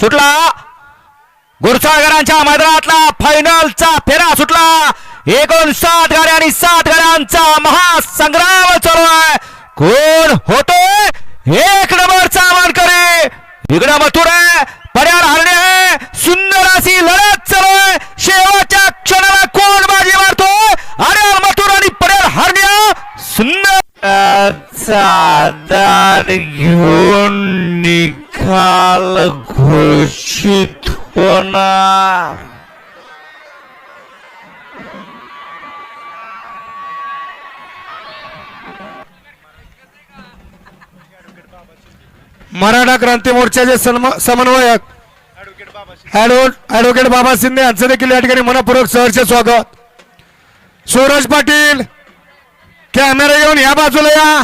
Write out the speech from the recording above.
सुटला. गुरसाळकरांच्या मैदानातला फायनलचा फेरा सुटला. एकूण सात गाड्या आणि सात गाड्यांचा महासंग्राम चालू आहे. कोण होतोय एक नंबरचा मानकरी. इकडं मथुर आहे. पर्याड हरणे आहे. सुंदर अशी लढत चालू आहे. शेवटच्या क्षणाला कोण बाजी मारतोय अरे मथुर आणि पर्याड हरण्या सुंदर. घेऊन निकाल घोषित होणार मराठा क्रांती मोर्चाचे समन्वयक. ऍडव्होकेट बाबा शिंदे यांचं देखील या ठिकाणी मनपूर्वक सहर्ष स्वागत. सूरज पाटील कॅमेरा घेऊन या बाजूला या.